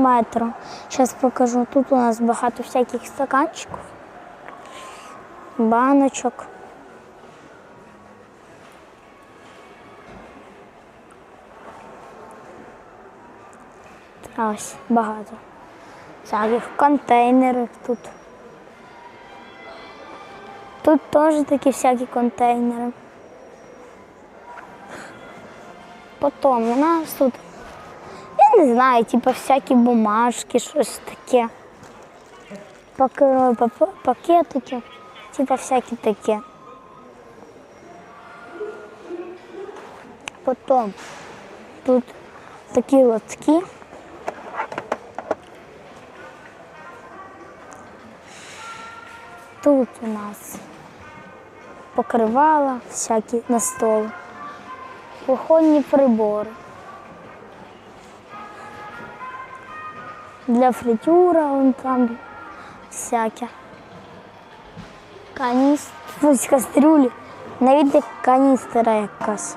метро. Зараз покажу. Тут у нас багато всяких стаканчиків, баночок. Ось багато. Всяких контейнерів тут. Тут теж такі всякі контейнери. Потім у нас тут, не знаю, типу всякі бумажки, щось таке. Пакетики, типу всякі такі. Потім тут такі лотки. Тут у нас покривала всякі на стол, кухонні прибори. Для фритюра вон там всяке. Каністр, ось кастрюлі, навіть як каністра якась.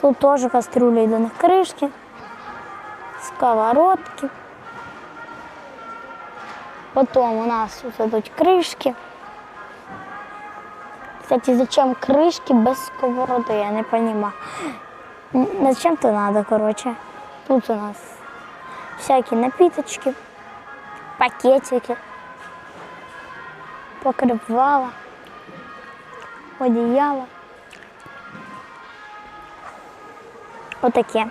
Тут теж кастрюлі йде на кришки, сковородки. Потім у нас вот идут кришки. Кстати, зачем крышки без сковороды, я не понимаю. М, Зачем то надо, короче. Тут у нас всякие напиточки, пакетики, покрывала, одеяло. Отаке.